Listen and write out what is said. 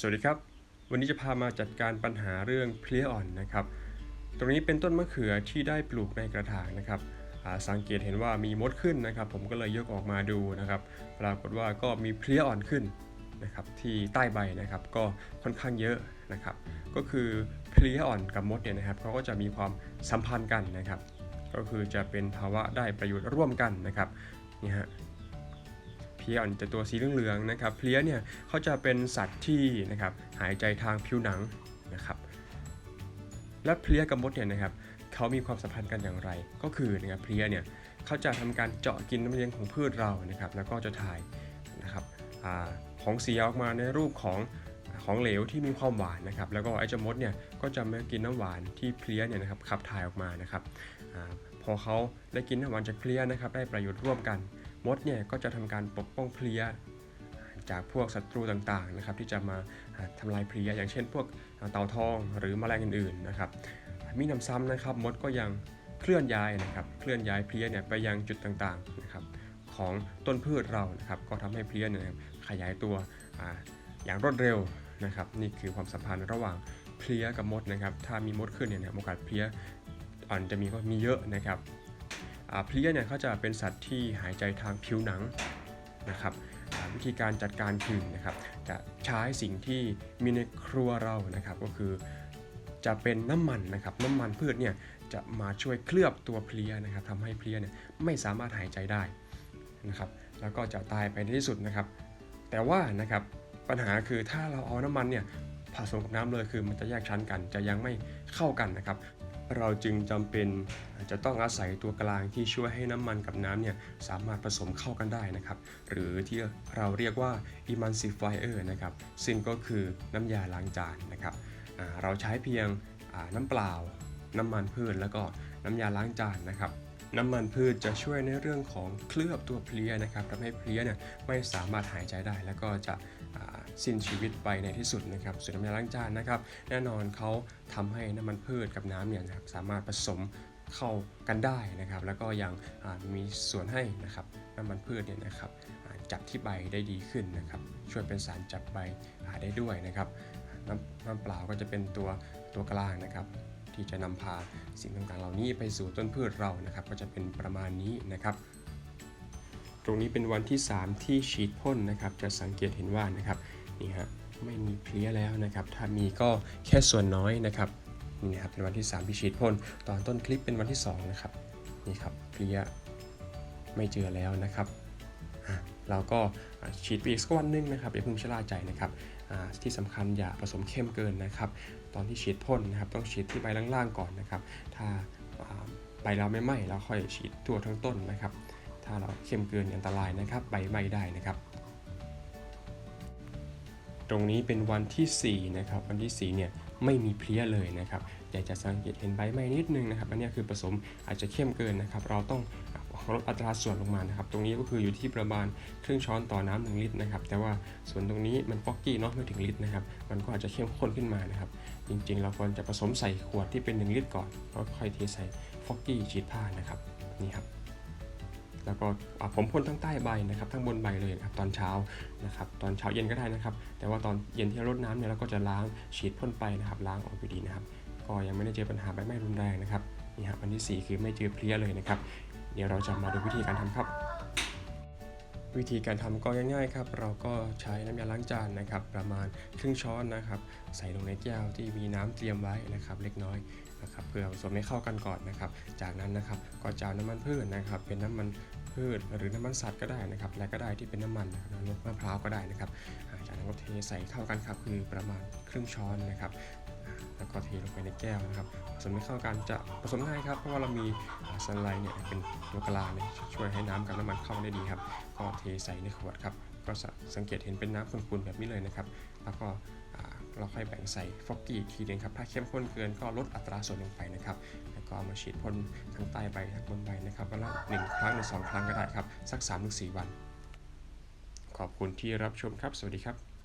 สวัสดีครับ วันนี้จะพามาจัดการปัญหาเรื่องเพลี้ยอ่อนนะครับ ตรงนี้เป็นต้นมะเขือที่ได้ปลูกในกระถางนะครับสังเกตเห็นว่ามีมดขึ้นนะครับ ผมก็เลยยกออกมาดูนะครับ ปรากฏว่าก็มีเพลี้ยอ่อนขึ้นนะครับที่ใต้ใบนะครับก็ค่อนข้างเยอะนะครับ ก็คือเพลี้ยอ่อนกับมดเนี่ยนะครับเขาก็จะมีความสัมพันธ์กันนะครับ ก็คือจะเป็นภาวะได้ประโยชน์ร่วมกันนะครับนี่ฮะ พลียอ่อนจะตัวสีเหลืองๆนะครับเพลี้ยเนี่ยเขาจะเป็นสัตว์ที่นะครับหายใจทางผิวหนังนะครับและเพลี้ยกับมดเนี่ยนะครับเขามีความสัมพันธ์กันอย่างไร ก็คือนะครับเพลี้ยเนี่ยเขาจะทำการเจาะกินน้ำเลี้ยงของพืชเรานะครับแล้วก็จะถ่ายนะครับอของเสียออกมาในรูปของของเหลวที่มีความหวานนะครับ แล้วก็ไอ้จมดเนี่ยก็จะมากินน้ำหวานที่เพลี้ยเนี่ยนะครับขับถ่ายออกมานะครับ อาพอเขาได้กินน้ำหวานจากเพลียนะครับได้ประโยชน์ร่วมกัน มดเนี่ยก็จะทำการปกป้องเพลียจากพวกศัตรูต่างๆนะครับที่จะมาทำลายเพลียอย่างเช่น พวกเต่าทองหรือแมลงอื่นๆนะครับมีหนำซ้ำนะครับมดก็ยังเคลื่อนย้ายนะครับเคลื่อนย้ายเพลียเนี่ยไปยังจุดต่างๆนะครับของต้นพืชเรานะครับก็ทำให้เพลียเนี่ยขยายตัวออย่างรวดเร็วนะครับนี่คือความสัมพันธ์ระหว่างเพลียกับมดนะครับถ้ามีมดขึ้นเนี่ยโอกาสเพลีย อ่อนจะมีมีเยอะนะครับเพลียเนี่ยเขาจะเป็นสัตว์ที่หายใจทางผิวหนังนะครับวิธีการจัดการคือนะครับ จะใช้สิ่งที่มีในครัวเรานะครับ ก็คือจะเป็นน้ำมันนะครับ น้ำมันพืชเนี่ยจะมาช่วยเคลือบตัวเพลียนะครับทำให้เพลียเนี่ยไม่สามารถหายใจได้นะครับ แล้วก็จะตายไปในที่สุดนะครับ แต่ว่านะครับปัญหาคือถ้าเราเอาน้ำมันเนี่ยผสมกับน้ำเลยคือมันจะแยกชั้นกันจะยังไม่เข้ากันนะครับ เราจึงจำเป็นจะต้องอาศัยตัวกลางที่ช่วยให้น้ำมันกับน้ำเนี่ยสามารถผสมเข้ากันได้นะครับ หรือที่เราเรียกว่า emulsifier นะครับ ซึ่งก็คือน้ำยาล้างจานนะครับ เราใช้เพียงน้ำเปล่า น้ำมันพืชแล้วก็น้ำยาล้างจานนะครับน้ำมันพืชจะช่วยในเรื่องของเคลือบตัวเพลี้ยนะครับทำให้เพลี้ยเนี่ยไม่สามารถหายใจได้ แล้วก็จะ สิ้นชีวิตไปในที่สุดนะครับส่วนน้ำยาล้างจานนะครับ แน่นอนเขาทำให้น้ำมันพืชกับน้ำเนี่ยนะครับสามารถผสมเข้ากันได้นะครับ แล้วก็ยังมีส่วนให้นะครับน้ำมันพืชเนี่ยนะครับจับที่ใบได้ดีขึ้นนะครับ ช่วยเป็นสารจับใบได้ด้วยนะครับน้ำน้ำเปล่าก็จะเป็นตัวตัวกลางนะครับที่จะนำพาสิ่งต่างๆ เหล่านี้ไปสู่ต้นพืชเรานะครับ ก็จะเป็นประมาณนี้นะครับ ตรงนี้เป็นวันที่ 3 ที่ฉีดพ่นนะครับ จะสังเกตเห็นว่านะครับ นี่ฮะไม่มีเพลี้ยแล้วนะครับ ถ้ามีก็แค่ส่วนน้อยนะครับนี่นะครับเป็นวันที่ 3 ที่ฉีดพ่นตอนต้นคลิปเป็นวันที่ 2 นะครับ นี่ครับเพลี้ยไม่เจอแล้วนะครับเราก็ฉีดไปอีกสักวันนึงนะครับอย่าเพิ่งชะล่าใจนะครับที่สำคัญอย่าผสมเข้มเกินนะครับ ตอนที่ฉีดพ่นนะครับ ต้องฉีดที่ใบล่างๆก่อนนะครับ ถ้าใบเราไม่ไหม้เราค่อยฉีดทั่วทั้งต้นนะครับ ถ้าเราเข้มเกินอันตรายนะครับ ใบไหม้ได้นะครับ ตรงนี้เป็นวันที่ 4 นะครับ วันที่ 4 เนี่ยไม่มีเพลี้ยเลยนะครับ อยากจะสังเกตเห็นใบไม้นิดนึงนะครับ อันนี้คือผสมอาจจะเข้มเกินนะครับ เราต้องลดอัตราส่วนลงมานะครับ ตรงนี้ก็คืออยู่ที่ประมาณครึ่งช้อนต่อน้ำหนึ่งลิตรนะครับ แต่ว่าส่วนตรงนี้มันฟอกกี้เนาะไม่ถึงลิตรนะครับ มันก็อาจจะเข้มข้นขึ้นมานะครับ จริงๆ เราควรจะผสมใส่ขวดที่เป็น 1 ลิตรก่อนแล้วค่อยเทใส่ฟอกกี้ฉีดผ้านะครับ นี่ครับ แล้วก็ผมพ่นทั้งใต้ใบนะครับทั้งบนใบเลยนะครับตอนเช้านะครับตอนเช้าเย็นก็ได้นะครับ แต่ว่าตอนเย็นที่เรารดน้ำเนี่ยเราก็จะล้างฉีดพ่นไปนะครับล้างออกอยู่ดีนะครับก็ยังไม่ได้เจอปัญหาใบไม้รุนแรงนะครับนี่ครับวันที่ 4 คือไม่เจอเพลี้ยเลยนะครับ เดี๋ยวเราจะมาดูวิธีการทำครับวิธีการทำก็ง่ายๆครับเราก็ใช้น้ำยาล้างจานนะครับ ประมาณครึ่งช้อนนะครับ ใส่ลงในแก้วที่มีน้ำเตรียมไว้นะครับ เล็กน้อย นะครับเพื่อผสมให้เข้ากันก่อนนะครับ จากนั้นนะครับก็จะเอาน้ำมันพืชนะครับ เป็นน้ำมันพืชหรือน้ำมันสัตว์ก็ได้นะครับ และก็ได้ที่เป็นน้ำมันนะครับน้ำมันมะพร้าวก็ได้นะครับจากนั้นก็เทใส่เข้ากันครับคือประมาณครึ่งช้อนนะครับแล้วก็เทลงไปในแก้วนะครับผสมให้เข้ากันจะผสมง่ายครับเพราะว่าเรามีซันไลท์เนี่ยเป็นตัวกลางเนี่ยช่วยให้น้ำกับน้ำมันเข้ากันได้ดีครับ ก็เทใส่ในขวดครับ ก็สังเกตเห็นเป็นน้ำขุ่นๆแบบนี้เลยนะครับ แล้วก็ อ่าเราค่อยแบ่งใส่ฟอกกี้อีกทีหนึงครับ ถ้าเข้มข้นเกินก็ลดอัตราส่วนลงไปนะครับ แล้วก็มาฉีดพ่นทั้งใต้ใบทั้งบนใบนะครับวันละหนึ่งครั้งหรือสองครั้งก็ได้ครับ สัก3-4 วัน ขอบคุณที่รับชมครับ สวัสดีครับ